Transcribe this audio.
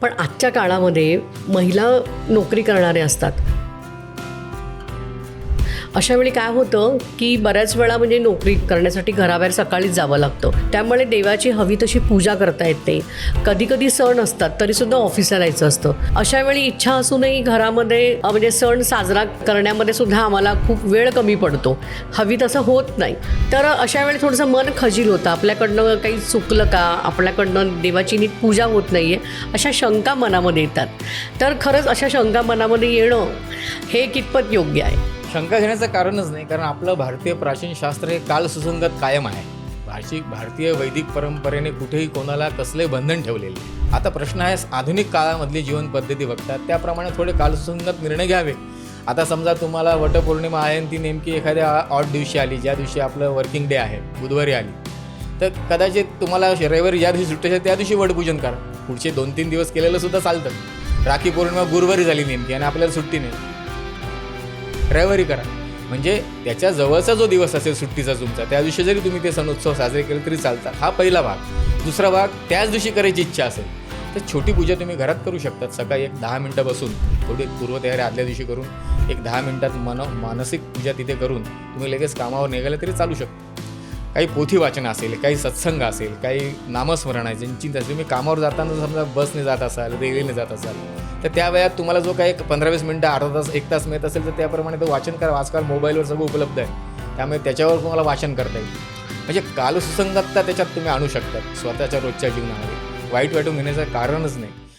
पण आजच्या काळामध्ये महिला नोकरी करणाऱ्या असतात. अशा वेळी काय होतं की बऱ्याच वेळा म्हणजे नोकरी करण्यासाठी घराबाहेर सकाळीच जावं लागतं. त्यामुळे देवाची हवी तशी पूजा करता येते कधी कधी सण असतात तरीसुद्धा ऑफिसला जायचं असतं. अशा वेळी इच्छा असूनही घरामध्ये म्हणजे सण साजरा करण्यामध्ये सुद्धा आम्हाला खूप वेळ कमी पडतो. हवी तसं होत नाही. तर अशा वेळी थोडंसं मन खजील होतं. आपल्याकडनं काही चुकलं का? आपल्याकडनं देवाची नीट पूजा होत नाही आहे अशा शंका मनामध्ये येतात. तर खरंच अशा शंका मनामध्ये येणं हे कितपत योग्य आहे? शंका घेण्याचं कारणच नाही कारण आपलं भारतीय प्राचीन शास्त्र हे कालसुसंगत कायम आहे. भाषिक भारतीय वैदिक परंपरेने कुठेही कोणाला कसले बंधन ठेवलेले. आता प्रश्न आहे आधुनिक काळामधली जीवनपद्धती बघतात त्याप्रमाणे थोडे कालसुसंगत निर्णय घ्यावे. आता समजा तुम्हाला वटपौर्णिमा आहे आणि ती नेमकी एखाद्या ऑड दिवशी आली ज्या दिवशी आपलं वर्किंग डे आहे बुधवारी आली. तर कदाचित तुम्हाला रविवारी ज्या दिवशी सुट्टी त्या दिवशी वटपूजन करा. पुढचे दोन तीन दिवस केलेलं सुद्धा चालतं. राखी पौर्णिमा गुरुवारी झाली नेमकी आणि आपल्याला सुट्टी नाही. रविवारी करा. म्हणजे त्याच्या जवळचा जो दिवस असेल सुट्टीचा तुमचा त्या दिवशी जरी तुम्ही ते सण उत्सव साजरे केले तरी चालतात हा पहिला भाग. दुसरा भाग त्याच दिवशी करायची इच्छा असेल तर छोटी पूजा तुम्ही घरात करू शकतात. सकाळी एक दहा मिनटं बसून थोडी पूर्वतयारी आदल्या दिवशी करून एक दहा मिनटात मन मानसिक पूजा तिथे करून तुम्ही लगेच कामावर निघाले तरी चालू शकता. काही पोथी वाचन असेल काही सत्संग असेल काही नामस्मरण आहे ज्यांची तुम्ही कामावर जाताना समजा बसने जात असाल रेल्वेने जात असाल तर त्या वेळात तुम्हाला जो काही पंधरा वीस मिनटं अर्धा तास एक तास मिळत असेल तर त्याप्रमाणे तो वाचन करा. आजकाल मोबाईलवर सगळं उपलब्ध आहे. त्यामुळे त्याच्यावर तुम्हाला वाचन करता येईल. म्हणजे कालसुसंगतता त्याच्यात तुम्ही आणू शकता स्वतःच्या रोजच्या जीवनामध्ये. वाईट वाटून घेण्याचं कारणच नाही.